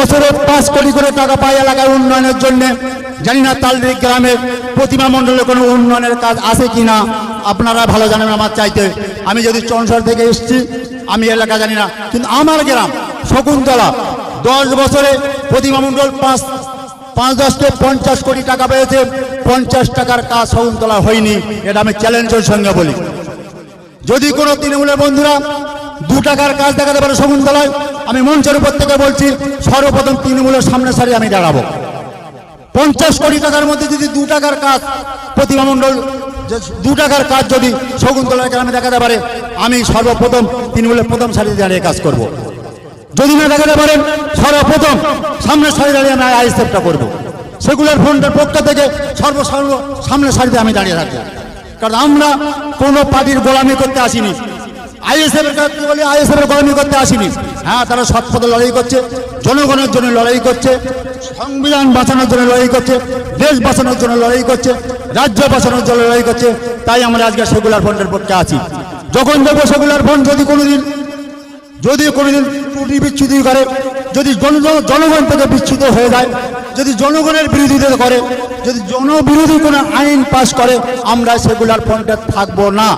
বছরে পাঁচ কোটি করে টাকা পায় এলাকার উন্নয়নের জন্য। জানি না তালদিক গ্রামের প্রতিমা মণ্ডলে কোনো উন্নয়নের কাজ আছে কি না আপনারা ভালো জানেন আমার চাইতে। আমি যদি চনসর থেকে এসেছি, আমি এলাকা জানি না। কিন্তু আমার গ্রাম, শকুন্তলা, দশ বছরে প্রতিমা মণ্ডল পাঁচ পাঁচ দশকে পঞ্চাশ কোটি টাকা পেয়েছে। পঞ্চাশ টাকার কাজ শকুন্তলা হয়নি। এটা আমি চ্যালেঞ্জের সঙ্গে বলি। যদি কোনো তৃণমূলের বন্ধুরা দু টাকার কাজ দেখাতে পারে শকুন্তলায়। আমি মঞ্চের উপর থেকে বলছি, সর্বপ্রথম তৃণমূলের সামনে সারি আমি দাঁড়াবো। পঞ্চাশ কোটি টাকার মধ্যে যদি দু টাকার কাজ প্রতিমা যে দু টাকার কাজ যদি শকুন্তলার গ্রামে দেখাতে পারে, আমি সর্বপ্রথম তৃণমূলের প্রথম সারিতে দাঁড়িয়ে কাজ করব। যদি না দেখাতে পারেন সর্বপ্রথম সামনের সারি দাঁড়িয়ে আমি আইএসএফটা করব। সেগুলোর ফ্রন্টের পক্ষ থেকে সর্বসর্ব সামনের সারিতে আমি দাঁড়িয়ে থাকব। কারণ আমরা কোনো পার্টির গোলামি করতে আসিনি। আইএসএফ এর বলি? আইএসএফ এর গোলামি করতে আসিনি। হ্যাঁ তারা সৎ লড়াই করছে, জনগণের জন্য লড়াই করছে, সংবিধান বাঁচানোর জন্য লড়াই করছে, দেশ বাঁচানোর জন্য লড়াই করছে, রাজ্য বাঁচানোর জন্য লড়াই করছে, তাই আমরা আজকে সেগুলার ফ্রন্টের পক্ষে আছি। যখন দেখব সেগুলার ফ্রন্ট যদি কোনোদিন যদি কোনোদিন ত্রুটি বিচ্ছুতি করে, যদি জন- জনগণ থেকে বিচ্ছুত হয়ে যায়, যদি জনগণের বিরোধিতা করে, যদি জনবিরোধী কোনো আইন পাশ করে, আমরা সেগুলার ফ্রন্টে থাকব না।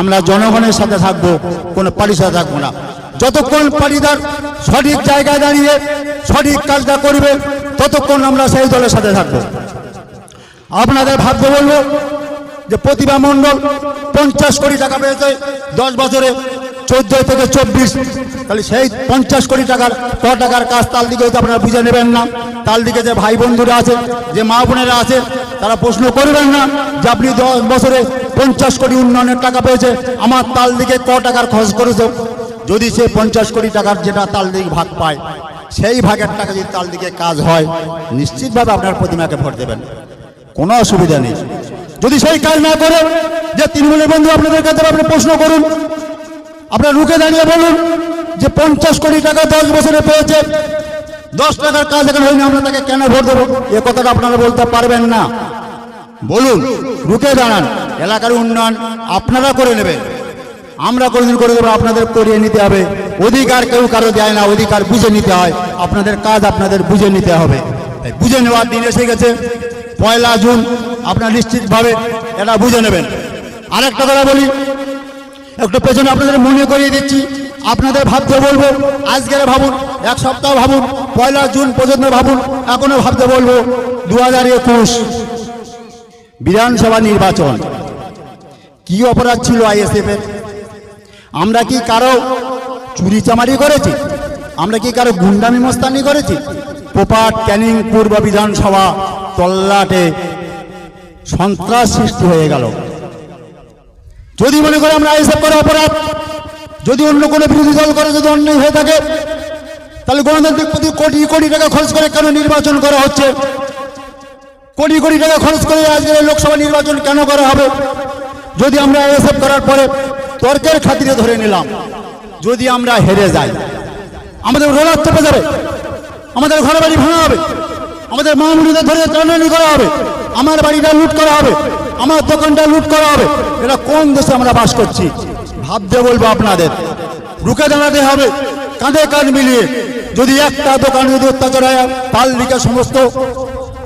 আমরা জনগণের সাথে থাকব, কোনো পার্টির সাথে থাকব না। যতক্ষণ পার্টিদার সঠিক জায়গায় দাঁড়িয়ে সঠিক কাজটা করবে, ততক্ষণ আমরা সেই দলের সাথে থাকব। আপনাদের ভাবতে বলব যে প্রতিভা মণ্ডল পঞ্চাশ কোটি টাকা পেয়েছে দশ বছরে চোদ্দ থেকে চব্বিশ। তাহলে সেই পঞ্চাশ কোটি টাকার ক টাকার কাজ তার দিকে হয়তো আপনারা বুঝে নেবেন না। তার দিকে যে ভাই বন্ধুরা আছে, যে মা বোনেরা আছে, তারা প্রশ্ন করবেন না যে আপনি দশ বছরে পঞ্চাশ কোটি উন্নয়নের টাকা পেয়েছে, আমার তাল দিকে ক টাকার খরচ করেছে। যদি সে পঞ্চাশ কোটি টাকার যেটা তাল দিকে ভাগ পায়, সেই ভাগের টাকা যদি তাল দিকে কাজ হয়, নিশ্চিতভাবে আপনার প্রতিমাকে ভোট দেবেন। কোনো অসুবিধা নেই। যদি সেই কাজ না করে, যে তৃণমূলের বন্ধু আপনাদের কাছে আপনি প্রশ্ন করুন, আপনার রুখে দাঁড়িয়ে বলুন যে পঞ্চাশ কোটি টাকা দশ বছরে পেয়েছে, দশ টাকার কাজ এখন হয়নি, আমরা তাকে কেন ভোট দেবো? এ কথাটা আপনারা বলতে পারবেন না। বলুন, রুখে দাঁড়ান। এলাকার উন্নয়ন আপনারা করে নেবেন। আমরা কোনোদিন করে দেবো আপনাদের করিয়ে নিতে হবে। অধিকার কেউ কারও দেয় না, অধিকার বুঝে নিতে হয়। আপনাদের কাজ আপনাদের বুঝে নিতে হবে। তাই বুঝে নেওয়ার দিন এসে গেছে। পয়লা জুন, আপনারা নিশ্চিতভাবে এটা বুঝে নেবেন। আরেকটা কথা বলি, একটু পেছনে আপনাদের মনে করিয়ে দিচ্ছি। আপনাদের ভাবতে বলব, আজকের ভাবুন, এক সপ্তাহ ভাবুন, পয়লা জুন পর্যন্ত ভাবুন, এখনও ভাবতে বলব দু হাজার একুশ বিধানসভা নির্বাচন। কি অপরাধ ছিল আইএসএফ এর? আমরা কি কারও চুরি চামারি করেছি? আমরা কি কারও গুন্ডামি মস্তানি করেছি? পোপাট, ক্যানিং, পূর্ব বিধানসভা তল্লাটে সন্ত্রাস সৃষ্টি হয়ে গেল। যদি মনে করে আমরা আইএসএফ করে অপরাধ, যদি অন্য কোনো বিরোধী দল করে, যদি অন্যায় হয়ে থাকে, তাহলে গণতান্ত্রিক প্রতি কোটি কোটি টাকা খরচ করে কেন নির্বাচন করা হচ্ছে? কোটি কোটি টাকা খরচ করে আজকের এই লোকসভা নির্বাচন কেন করা হবে? যদি আমরা আইএসএফ করার পরে তর্কের খাতিরে ধরে নিলাম, যদি আমরা হেরে যাই, আমাদের রোলার চেপে যাবে, আমাদের ঘর বাড়ি ভাঙা হবে, আমাদের মামুনিদের ধরে টানানি করা হবে, আমার বাড়িটা লুট করা হবে, আমার দোকানটা লুট করা হবে এটা কোন দেশে আমরা বাস করছি? ভাবতে বলব আপনাদের, রুখে দাঁড়াতে হবে, কাঁধে কাঁধ মিলিয়ে, যদি একটা দোকান যদি অত্যাচার হয় পাল দিকে সমস্ত,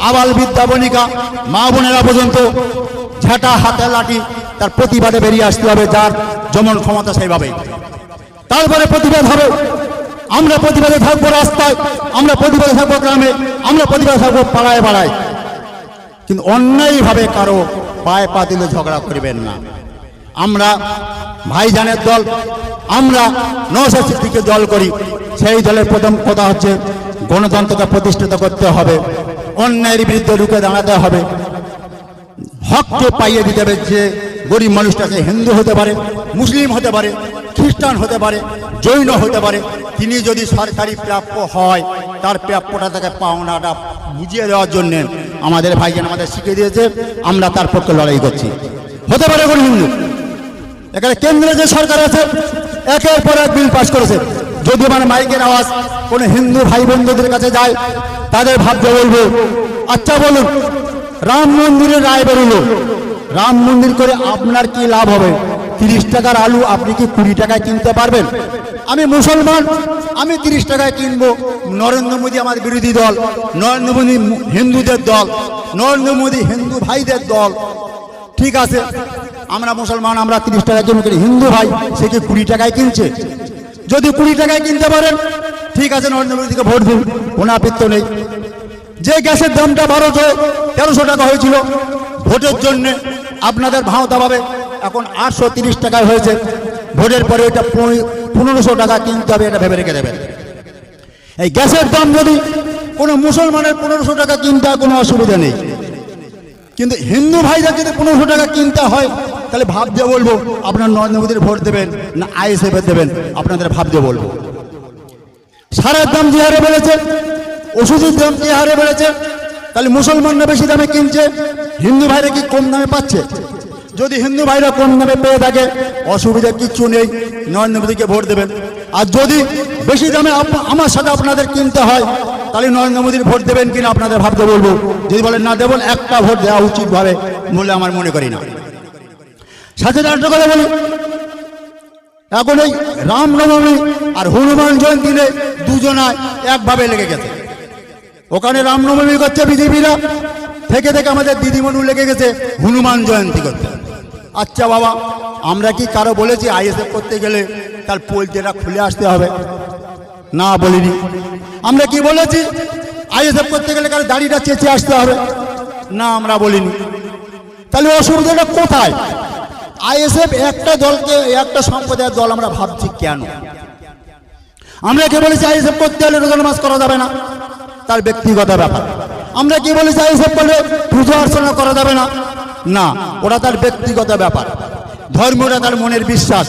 আবাল বিদ্যা বণিকা, মা বোনেরা পর্যন্ত ঝাঁটা হাতে লাঠি তার প্রতিবাদে বেরিয়ে আসতে হবে, যার যেমন ক্ষমতা সেইভাবে তারপরে প্রতিবাদ হবে, আমরা প্রতিবাদে থাকব রাস্তায়, আমরা প্রতিবাদে থাকব গ্রামে, আমরা প্রতিবাদে থাকব পাড়ায় পাড়ায়। কিন্তু অন্যায়ভাবে কারও পায়ে পা দিলে ঝগড়া করবেন না। আমরা ভাইজানের দল, আমরা সিদ্দিকে দল করি। সেই দলের প্রথম কথা হচ্ছে গণতন্ত্রকে প্রতিষ্ঠিত করতে হবে, অন্যায়ের বিরুদ্ধে রুখে দাঁড়াতে হবে। হককে পাইয়ে দিতে হবে যে গরিব মানুষটাকে হিন্দু হতে পারে, মুসলিম হতে পারে, খ্রিস্টান হতে পারে, জৈন হতে পারে, তিনি যদি সরকারি প্রাপ্য হয়, তার প্রাপ্যটা তাকে পাওনাটা বুঝিয়ে দেওয়ার জন্য আমাদের ভাইজান আমাদের শিখিয়ে দিয়েছে, আমরা তার পক্ষে লড়াই করছি। হতে পারে কোনো হিন্দু? এখানে কেন্দ্রে যে সরকার আছে, একের পর এক বিল পাশ করেছে। যদি মানে মাইকের আওয়াজ কোনো হিন্দু ভাই বন্ধুদের কাছে যায়, তাদের ভাবতে বলব আচ্ছা বলুন রাম মন্দিরের রায় বেরোলো। রাম মন্দির করে আপনার কি লাভ হবে? তিরিশ টাকার আলু আপনি কি কুড়ি টাকায় কিনতে পারবেন? আমি মুসলমান, আমি তিরিশ টাকায় কিনবো। নরেন্দ্র মোদী আমার বিরোধী দল, নরেন্দ্র মোদী হিন্দুদের দল, নরেন্দ্র মোদী হিন্দু ভাইদের দল। ঠিক আছে, আমরা মুসলমান, আমরা তিরিশ টাকায় কিন্তু হিন্দু ভাই, সে কি কুড়ি টাকায় কিনছে? যদি কুড়ি টাকায় কিনতে পারেন, ঠিক আছে, নরেন্দ্র মোদীকে ভোট দিন, কোনো নেই। যে গ্যাসের দামটা বারোশো তেরোশো টাকা হয়েছিল, ভোটের জন্য আপনাদের ভাওতা পাবে। এখন আটশো তিরিশ টাকায় হয়েছে। ভোটের পরে এটা পনেরোশো টাকা কিনতে হবে, এটা ভেবে রেখে দেবেন। এই গ্যাসের দাম যদি কোনো মুসলমানের পনেরোশো টাকা কিনতে কোনো অসুবিধা নেই। কিন্তু হিন্দু ভাইদের যদি পনেরোশো টাকা কিনতে হয়, তাহলে ভাব দিয়ে বলব, আপনার নরেন্দ্র মোদীর ভোট দেবেন না আইএসএফের দেবেন, আপনাদের ভাব দিয়ে বলব। সারের দাম যে হারে বেড়েছে ওষুধের দাম যে হারে বেড়েছে। তাহলে মুসলমানরা বেশি দামে কিনছে, হিন্দু ভাইরা কি কম দামে পাচ্ছে? যদি হিন্দু ভাইরা কম দামে পেয়ে থাকে, অসুবিধা কিচ্ছু নেই, নরেন্দ্র মোদীকে ভোট দেবেন। আর যদি বেশি দামে আমার সাথে আপনাদের কিনতে হয়, তাহলে নরেন্দ্র মোদীর ভোট দেবেন কিনা আপনাদের ভাবতে বলব। যদি বলেন না দেবেন, একটা ভোট দেওয়া উচিত ভাবে, বলে আমার মনে করি না। সাথে একটা কথা বলি। এখন এই রামনবমী আর হনুমান জয়ন্তী দুজনায় একভাবে লেগে গেছে। ওখানে রামনবমী করছে বিজেপিরা। থেকে থেকে আমাদের দিদিমণু লেগে গেছে হনুমান জয়ন্তী করতে। আচ্ছা বাবা, আমরা কি কারও বলেছি আইএসএফ করতে গেলে তার পোলট্রিটা খুলে আসতে হবে? না বলিনি। আমরা কি বলেছি আইএসএফ করতে গেলে কারও দাড়িটা চেঁচে আসতে হবে? না আমরা বলিনি। তাহলে অসুবিধাটা কোথায়? আইএসএফ একটা দলকে, একটা সম্প্রদায়ের দল আমরা ভাবছি কেন? আমরা কে বলেছি আইএসএফ করতে হলে রোজার মাস করা যাবে না? তার ব্যক্তিগত ব্যাপার। আমরা কি বলেছি আইএসএফ করলে পুজো অর্চনা করা যাবে না? না, ওটা তার ব্যক্তিগত ব্যাপার। ধর্মটা তার মনের বিশ্বাস।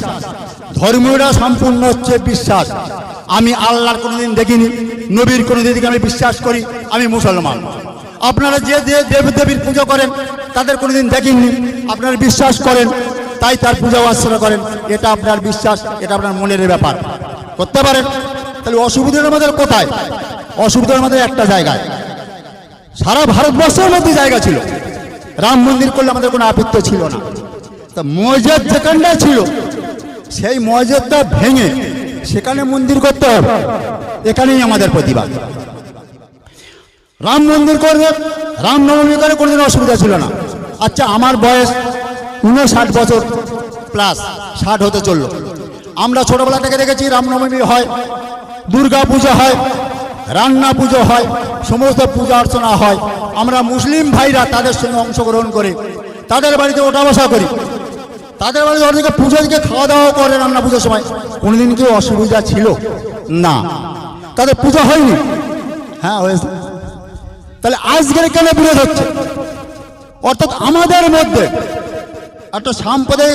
ধর্মীয়টা সম্পূর্ণ হচ্ছে বিশ্বাস। আমি আল্লাহর কোনোদিন দেখিনি, নবীর কোনো দিদিকে আমি বিশ্বাস করি, আমি মুসলমান। আপনারা যে যে দেব দেবীর পুজো করেন, তাদের কোনোদিন দেখেননি আপনারা বিশ্বাস করেন, তাই তার পূজা অর্চনা করেন। এটা আপনার বিশ্বাস, এটা আপনার মনের ব্যাপার। করতে পারেন? তাহলে অসুবিধার আমাদের কোথায়? অসুবিধার আমাদের একটা জায়গায় সারা ভারতবর্ষের মধ্যে জায়গা ছিল। রাম মন্দির করলে আমাদের কোনো আপত্তি ছিল না। তা মসজিদ যেখানটায় ছিল, সেই মসজিদটা ভেঙে সেখানে মন্দির করতে হবে। এখানেই আমাদের প্রতিবাদ। রাম মন্দির করবে রামনবমী করে কোনোদিন অসুবিধা ছিল না। আচ্ছা আমার বয়স উনষাট বছর প্লাস ষাট হতে চলল। আমরা ছোটবেলা থেকে দেখেছি রামনবমী হয় দুর্গা পূজা হয় রান্না পুজো হয়, সমস্ত পূজা অর্চনা হয়। আমরা মুসলিম ভাইরা তাদের সঙ্গে অংশগ্রহণ করে, তাদের বাড়িতে ওঠা বসা করি। তাদের বাড়িতে ওদিকে পুজো দিকে খাওয়া দাওয়া করে রান্না পুজোর সময়। কোনোদিন কি অসুবিধা ছিল? না। তাদের পুজো হয়নি। হ্যাঁ হয়েছে। তাহলে আজকের কেন বিরোধ হচ্ছে? অর্থাৎ আমাদের মধ্যে একটা সাম্প্রদায়িক